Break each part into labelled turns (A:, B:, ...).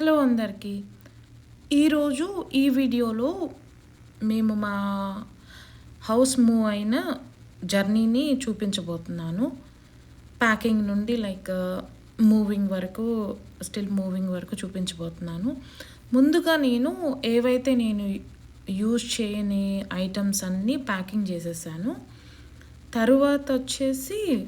A: Hello అందరికీ. ఈరోజు ఈ వీడియోలో మేము మా హౌస్ మూవ్ అయిన జర్నీని చూపించబోతున్నాను. ప్యాకింగ్ నుండి లైక్ మూవింగ్ వరకు స్టిల్ మూవింగ్ వరకు చూపించబోతున్నాను. ముందుగా నేను ఏవైతే నేను యూజ్ చేయని ఐటమ్స్ అన్నీ ప్యాకింగ్ చేసేసాను. తరువాత వచ్చేసి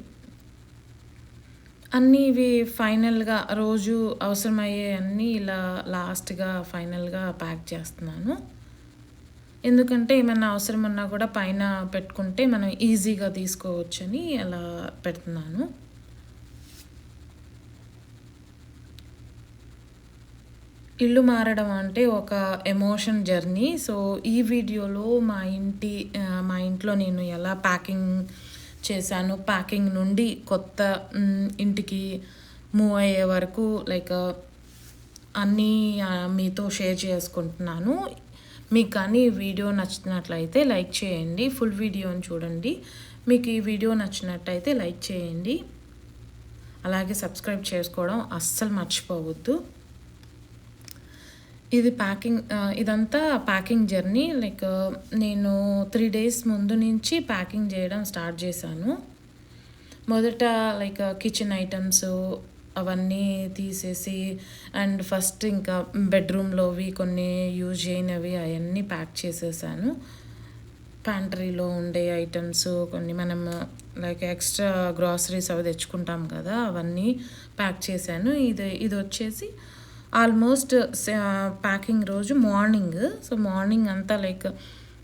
A: అన్నీ ఇవి ఫైనల్గా రోజు అవసరమయ్యే అన్నీ ఇలా లాస్ట్గా ఫైనల్గా ప్యాక్ చేస్తున్నాను. ఎందుకంటే ఏమైనా అవసరం ఉన్నా కూడా పైన పెట్టుకుంటే మనం ఈజీగా తీసుకోవచ్చని అలా పెడుతున్నాను. ఇల్లు మారడం అంటే ఒక ఎమోషన్ జర్నీ. సో ఈ వీడియోలో మా ఇంటి మా ఇంట్లో నేను ఎలా ప్యాకింగ్ చేశాను. ప్యాకింగ్ నుండి కొత్త ఇంటికి మూవ్ అయ్యే వరకు లైక్ అన్నీ మీతో షేర్ చేసుకుంటున్నాను. మీకు కానీ ఈ వీడియో నచ్చినట్లయితే లైక్ చేయండి. ఫుల్ వీడియోని చూడండి. మీకు ఈ వీడియో నచ్చినట్టయితే లైక్ చేయండి. అలాగే సబ్స్క్రైబ్ చేసుకోవడం అస్సలు మర్చిపోవద్దు. ఇది ప్యాకింగ్ ఇదంతా ప్యాకింగ్ జర్నీ లైక్ నేను త్రీ డేస్ ముందు నుంచి ప్యాకింగ్ చేయడం స్టార్ట్ చేశాను. మొదట లైక్ కిచెన్ ఐటమ్స్ అవన్నీ తీసేసి అండ్ ఫస్ట్ ఇంకా బెడ్రూమ్లోవి కొన్ని యూజ్ చేయనివి అవన్నీ ప్యాక్ చేసేసాను. ప్యాంట్రీలో ఉండే ఐటమ్స్ కొన్ని మనం లైక్ ఎక్స్ట్రా గ్రాసరీస్ అవి తెచ్చుకుంటాం కదా అవన్నీ ప్యాక్ చేశాను. ఇది ఇది వచ్చేసి ఆల్మోస్ట్ ప్యాకింగ్ రోజు మార్నింగ్. సో మార్నింగ్ అంతా లైక్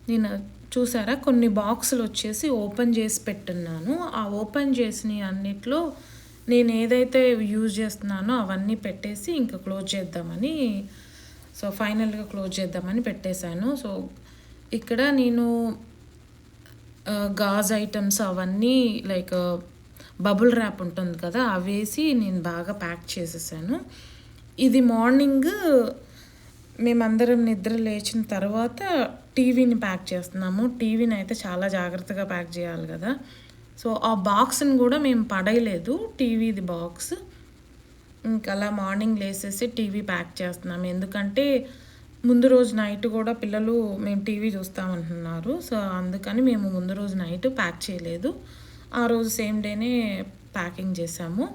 A: నేను చూసారా కొన్ని బాక్సులు వచ్చేసి ఓపెన్ చేసి పెట్టున్నాను. ఆ ఓపెన్ చేసిన అన్నిట్లో నేను ఏదైతే యూజ్ చేస్తున్నానో అవన్నీ పెట్టేసి ఇంకా క్లోజ్ చేద్దామని సో ఫైనల్గా క్లోజ్ చేద్దామని పెట్టేశాను. సో ఇక్కడ నేను గాజ్ ఐటమ్స్ అవన్నీ లైక్ బబుల్ ర్యాప్ ఉంటుంది కదా అవేసి నేను బాగా ప్యాక్ చేసేసాను. ఇది మార్నింగ్ మేమందరం నిద్ర లేచిన తర్వాత టీవీని ప్యాక్ చేస్తున్నాము. టీవీని అయితే చాలా జాగ్రత్తగా ప్యాక్ చేయాలి కదా. సో ఆ బాక్స్ని కూడా మేము పడేయలేదు. టీవీది బాక్స్. ఇంకా అలా మార్నింగ్ లేసేసి టీవీ ప్యాక్ చేస్తున్నాము. ఎందుకంటే ముందు రోజు నైట్ కూడా పిల్లలు మేము టీవీ చూస్తామంటున్నారు. సో అందుకని మేము ముందు రోజు నైట్ ప్యాక్ చేయలేదు. ఆ రోజు సేమ్ డేనే ప్యాకింగ్ చేసాము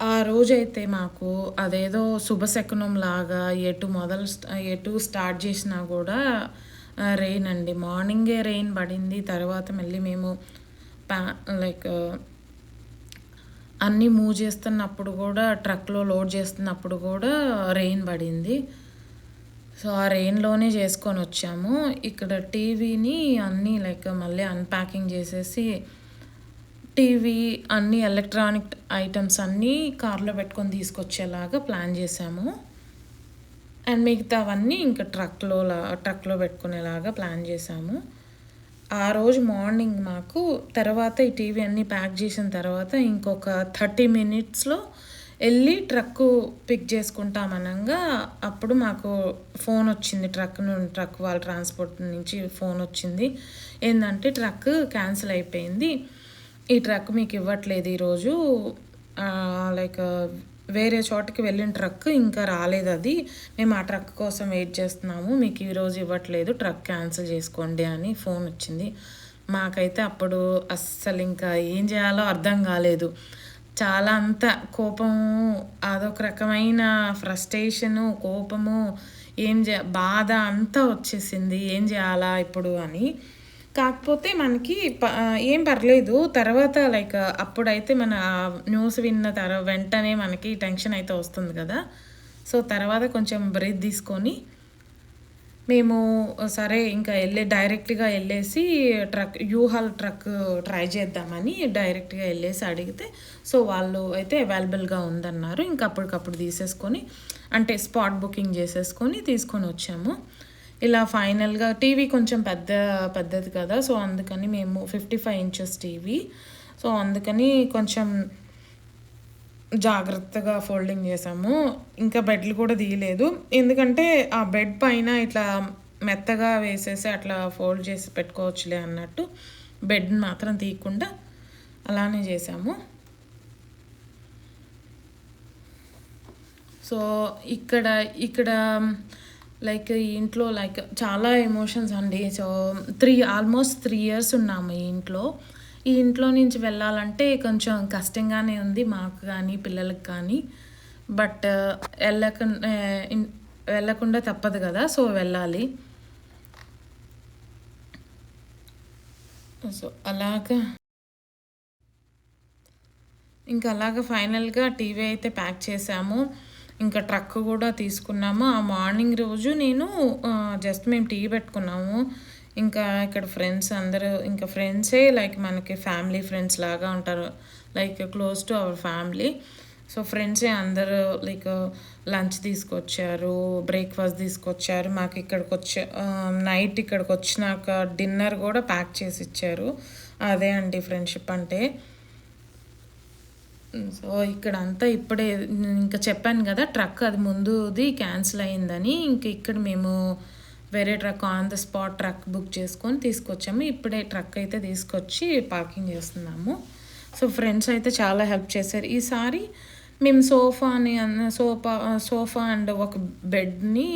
A: ఆ రోజైతే మాకు అదేదో శుభశకునం లాగా ఎటు మొదలు ఎటు స్టార్ట్ చేసినా కూడా రెయిన్ అండి. మార్నింగే రెయిన్ పడింది తర్వాత మళ్ళీ మేము ప్యా లైక్ అన్నీ మూవ్ చేస్తున్నప్పుడు కూడా ట్రక్లో లోడ్ చేస్తున్నప్పుడు కూడా రెయిన్ పడింది. సో ఆ రెయిన్లోనే చేసుకొని వచ్చాము. ఇక్కడ టీవీని అన్నీ లైక్ మళ్ళీ అన్ప్యాకింగ్ చేసేసి టీవీ అన్ని ఎలక్ట్రానిక్ ఐటమ్స్ అన్నీ కార్లో పెట్టుకొని తీసుకొచ్చేలాగా ప్లాన్ చేసాము అండ్ మిగతావన్నీ ఇంకా ట్రక్లో ట్రక్లో పెట్టుకునేలాగా ప్లాన్ చేసాము ఆ రోజు మార్నింగ్ మాకు తర్వాత ఈ టీవీ అన్నీ ప్యాక్ చేసిన తర్వాత ఇంకొక థర్టీ మినిట్స్లో వెళ్ళి ట్రక్ పిక్ చేసుకుంటామనగా అప్పుడు మాకు ఫోన్ వచ్చింది. ట్రక్ నుండి ట్రక్ వాళ్ళ ట్రాన్స్పోర్ట్ నుంచి ఫోన్ వచ్చింది. ఏంటంటే ట్రక్ క్యాన్సిల్ అయిపోయింది. ఈ ట్రక్ మీకు ఇవ్వట్లేదు ఈరోజు. లైక్ వేరే చోటకి వెళ్ళిన ట్రక్ ఇంకా రాలేదు అది. మేము ఆ ట్రక్ కోసం వెయిట్ చేస్తున్నాము. మీకు ఈరోజు ఇవ్వట్లేదు. ట్రక్ క్యాన్సిల్ చేసుకోండి అని ఫోన్ వచ్చింది. మాకైతే అప్పుడు అస్సలు ఇంకా ఏం చేయాలో అర్థం కాలేదు. చాలా అంత కోపము అదొక రకమైన ఫ్రస్ట్రేషను కోపము ఏం చే బాధ అంతా వచ్చేసింది. ఏం చేయాలా ఇప్పుడు అని. కాకపోతే మనకి ప- ఏం పర్లేదు. తర్వాత లైక్ అప్పుడైతే మన న్యూస్ విన్న తర్వాత వెంటనే మనకి టెన్షన్ అయితే వస్తుంది కదా. సో తర్వాత కొంచెం బ్రేక్ తీసుకొని మేము సరే ఇంకా వెళ్ళి డైరెక్ట్గా వెళ్ళేసి ట్రక్ యూహాల్ ట్రక్ ట్రై చేద్దామని డైరెక్ట్గా వెళ్ళేసి అడిగితే సో వాళ్ళు అయితే అవైలబుల్గా ఉందన్నారు. ఇంకా అప్పటికప్పుడు తీసేసుకొని అంటే స్పాట్ బుకింగ్ చేసేసుకొని తీసుకొని వచ్చాము. ఇలా ఫైనల్గా టీవీ కొంచెం పెద్ద పెద్దది కదా సో అందుకని మేము fifty five inches TV. So అందుకని కొంచెం జాగ్రత్తగా ఫోల్డింగ్ చేసాము ఇంకా బెడ్లు కూడా తీయలేదు. ఎందుకంటే ఆ బెడ్ పైన ఇట్లా మెత్తగా వేసేసి అట్లా ఫోల్డ్ చేసి పెట్టుకోవచ్చులే అన్నట్టు బెడ్ మాత్రం తీయకుండా అలానే చేసాము సో ఇక్కడ ఇక్కడ లైక్ ఈ ఇంట్లో లైక్ చాలా ఎమోషన్స్ అండి. So three almost three years ఉన్నాము ఈ ఇంట్లో. ఈ ఇంట్లో నుంచి వెళ్ళాలంటే కొంచెం కష్టంగానే ఉంది మాకు కానీ పిల్లలకి కానీ. బట్ వెళ్ళక వెళ్ళకుండా తప్పదు కదా సో వెళ్ళాలి. సో అలాగా. ఇంకా అలాగా ఫైనల్గా టీవీ అయితే ప్యాక్ చేసాము. ఇంకా ట్రక్ కూడా తీసుకున్నాము. ఆ మార్నింగ్ రోజు నేను జస్ట్ మేము టీ పెట్టుకున్నాము. ఇంకా ఇక్కడ ఫ్రెండ్స్ అందరూ ఇంకా ఫ్రెండ్సే లైక్ మనకి ఫ్యామిలీ ఫ్రెండ్స్ లాగా ఉంటారు. Like close to our family. So ఫ్రెండ్సే అందరూ లైక్ లంచ్ తీసుకొచ్చారు బ్రేక్ఫాస్ట్ తీసుకొచ్చారు. మాకు ఇక్కడికి వచ్చే నైట్ ఇక్కడికి వచ్చినాక డిన్నర్ కూడా ప్యాక్ చేసి ఇచ్చారు. అదే అండి ఫ్రెండ్షిప్ అంటే. సో ఇక్కడ అంతా ఇప్పుడే ఇంకా చెప్పాను కదా ట్రక్ అది ముందుది క్యాన్సిల్ అయిందని ఇంక ఇక్కడ మేము వేరే truck on the spot truck book చేసుకొని తీసుకొచ్చాము. ఇప్పుడే ట్రక్ అయితే తీసుకొచ్చి పార్కింగ్ చేస్తున్నాము. సో ఫ్రెండ్స్ అయితే చాలా హెల్ప్ చేశారు. ఈసారి మేము సోఫాని అన్న సోఫా సోఫా అండ్ ఒక బెడ్ని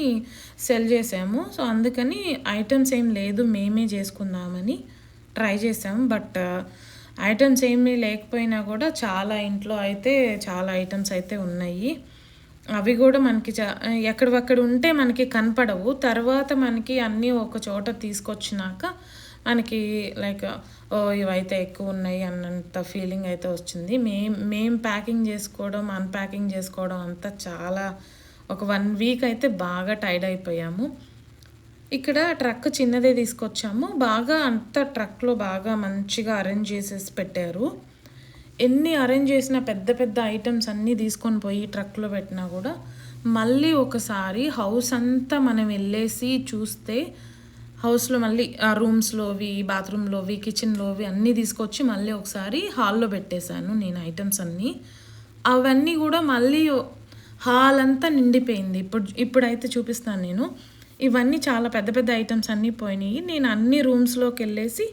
A: సెల్ చేసాము. సో అందుకని ఐటమ్స్ ఏం లేదు మేమే చేసుకుందామని ట్రై చేసాము. బట్ ఐటమ్స్ ఏమీ లేకపోయినా కూడా చాలా ఇంట్లో అయితే చాలా ఐటమ్స్ అయితే ఉన్నాయి. అవి కూడా మనకి చా ఎక్కడవక్కడ ఉంటే మనకి కనపడవు. తర్వాత మనకి అన్నీ ఒక చోట తీసుకొచ్చినాక మనకి లైక్ ఓ ఇవైతే ఎక్కువ ఉన్నాయి అన్నంత ఫీలింగ్ అయితే వచ్చింది మేం మేం ప్యాకింగ్ చేసుకోవడం అన్ప్యాకింగ్ చేసుకోవడం అంతా చాలా ఒక వన్ వీక్ అయితే బాగా టైర్డ్ అయిపోయాము. ఇక్కడ ట్రక్ చిన్నదే తీసుకొచ్చాము. బాగా అంత ట్రక్లో బాగా మంచిగా అరేంజ్ చేసేసి పెట్టారు. ఎన్ని అరేంజ్ చేసిన పెద్ద పెద్ద ఐటమ్స్ అన్నీ తీసుకొని పోయి ట్రక్లో పెట్టినా కూడా మళ్ళీ ఒకసారి హౌస్ అంతా మనం వెళ్ళేసి చూస్తే హౌస్లో మళ్ళీ ఆ రూమ్స్లోవి బాత్రూంలోవి కిచెన్లోవి అన్నీ తీసుకొచ్చి మళ్ళీ ఒకసారి హాల్లో పెట్టేశాను నేను ఐటమ్స్ అన్నీ. అవన్నీ కూడా మళ్ళీ హాల్ అంతా నిండిపోయింది. ఇప్పుడు ఇప్పుడైతే చూపిస్తాను నేను. ఇవన్నీ చాలా పెద్ద పెద్ద ఐటమ్స్ అన్నీ పోయినాయి. నేను అన్ని రూమ్స్లోకి వెళ్ళేసి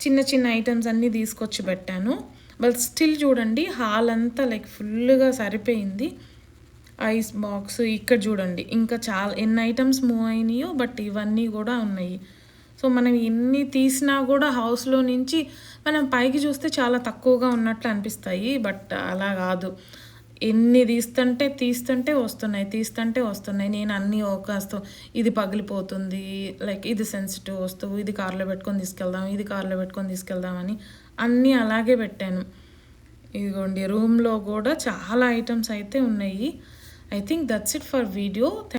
A: చిన్న చిన్న ఐటమ్స్ అన్నీ తీసుకొచ్చి పెట్టాను. బట్ స్టిల్ చూడండి హాల్ అంతా లైక్ ఫుల్గా సరిపోయింది. ఐస్ బాక్స్ ఇక్కడ చూడండి ఇంకా చాలా ఎన్ని ఐటమ్స్ మూవ్ అయినాయో బట్ ఇవన్నీ కూడా ఉన్నాయి. సో మనం ఎన్ని తీసినా కూడా హౌస్లో నుంచి మనం పైకి చూస్తే చాలా తక్కువగా ఉన్నట్లు అనిపిస్తాయి బట్ అలా కాదు. ఎన్ని తీస్తుంటే తీస్తుంటే వస్తున్నాయి తీస్తుంటే వస్తున్నాయి. నేను అన్నీ ఒక ఇది పగిలిపోతుంది లైక్ ఇది సెన్సిటివ్ వస్తువు ఇది కార్లో పెట్టుకొని తీసుకెళ్దాం ఇది కార్లో పెట్టుకొని తీసుకెళ్దామని అన్నీ అలాగే పెట్టాను. ఇదిగోండి రూమ్లో కూడా చాలా ఐటమ్స్ అయితే ఉన్నాయి. I think that's it for video.